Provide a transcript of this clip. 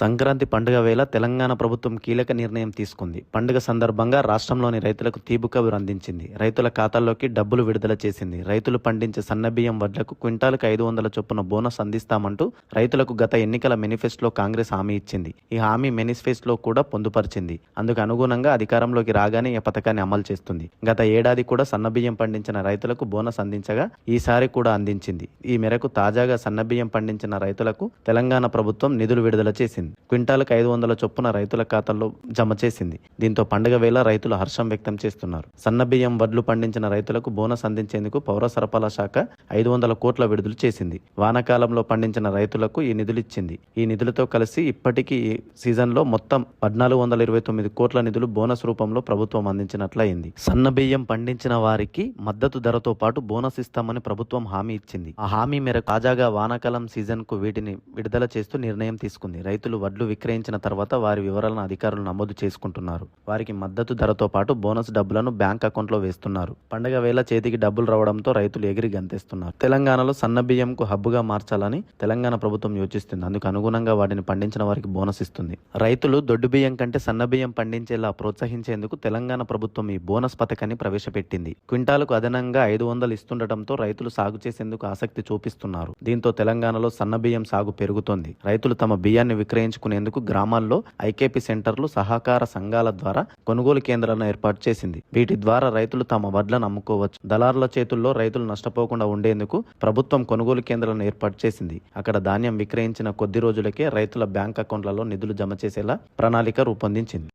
సంక్రాంతి పండుగ వేళ తెలంగాణ ప్రభుత్వం కీలక నిర్ణయం తీసుకుంది. పండుగ సందర్భంగా రాష్ట్రంలోని రైతులకు తీపి కబురు అందించింది. రైతుల ఖాతాల్లోకి డబ్బులు విడుదల చేసింది. రైతులు పండించే సన్నబియ్యం వడ్లకు క్వింటాలకు ఐదు వందల చొప్పున బోనస్ అందిస్తామంటూ రైతులకు గత ఎన్నికల మేనిఫెస్టోలో కాంగ్రెస్ హామీ ఇచ్చింది. ఈ హామీ మేనిఫెస్టోలో కూడా పొందుపరిచింది. అందుకు అనుగుణంగా అధికారంలోకి రాగానే ఈ పథకాన్ని అమలు చేస్తుంది. గత ఏడాది కూడా సన్నబియ్యం పండించిన రైతులకు బోనస్ అందించగా ఈసారి కూడా అందించింది. ఈ మేరకు తాజాగా సన్నబియ్యం పండించిన రైతులకు తెలంగాణ ప్రభుత్వం నిధులు విడుదల చేసింది. క్వింటాలకు ఐదు వందల చొప్పున రైతుల ఖాతాల్లో జమ చేసింది. దీంతో పండుగ వేళ రైతులు హర్షం వ్యక్తం చేస్తున్నారు. సన్నబియ్యం వడ్లు పండించిన రైతులకు బోనస్ అందించేందుకు పౌర సరఫరా శాఖ ఐదు వందల కోట్ల విడుదల చేసింది. వానాకాలంలో పండించిన రైతులకు ఈ నిధులు ఇచ్చింది. ఈ నిధులతో కలిసి ఇప్పటికీ ఈ సీజన్లో మొత్తం పద్నాలుగు వందల ఇరవై తొమ్మిది కోట్ల నిధులు బోనస్ రూపంలో ప్రభుత్వం అందించినట్లయింది. సన్న బియ్యం పండించిన వారికి మద్దతు ధరతో పాటు బోనస్ ఇస్తామని ప్రభుత్వం హామీ ఇచ్చింది. ఆ హామీ మేరకు తాజాగా వానాకాలం సీజన్కు వీటిని విడుదల చేస్తూ నిర్ణయం తీసుకుంది. రైతులు వడ్లు విక్రయించిన తర్వాత వారి వివరాలను అధికారులు నమోదు చేసుకుంటున్నారు. వారికి మద్దతు ధరతో పాటు బోనస్ డబ్బులను బ్యాంక్ అకౌంట్లో వేస్తున్నారు. పండగ వేళ చేతికి డబ్బులు రావడంతో రైతులు ఎగిరి గంతేస్తున్నారు. తెలంగాణలో సన్న బియ్యంకు హబ్బుగా మార్చాలని తెలంగాణ ప్రభుత్వం యోచిస్తుంది. అందుకు అనుగుణంగా వాటిని పండించిన వారికి బోనస్ ఇస్తుంది. రైతులు దొడ్డు బియ్యం కంటే సన్న బియ్యం పండించేలా ప్రోత్సహించేందుకు తెలంగాణ ప్రభుత్వం ఈ బోనస్ పథకాన్ని ప్రవేశపెట్టింది. క్వింటాలకు అదనంగా ఐదు వందలు ఇస్తుండటంతో రైతులు సాగు చేసేందుకు ఆసక్తి చూపిస్తున్నారు. దీంతో తెలంగాణలో సన్న బియ్యం సాగు పెరుగుతోంది. రైతులు తమ బియ్యాన్ని విక్రయించుకునేందుకు గ్రామాల్లో ఐకేపీ సెంటర్లు సహకార సంఘాల ద్వారా కొనుగోలు కేంద్రాలను ఏర్పాటు చేసింది. వీటి ద్వారా రైతులు తమ వడ్లను అమ్ముకోవచ్చు. దళారుల చేతుల్లో రైతులు నష్టపోకుండా ఉండేందుకు ప్రభుత్వం కొనుగోలు కేంద్రాలను ఏర్పాటు చేసింది. అక్కడ ధాన్యం విక్రయించిన కొద్ది రోజులకే రైతుల బ్యాంక్ అకౌంట్లలో నిధులు జమ చేసేలా ప్రణాళిక రూపొందించింది.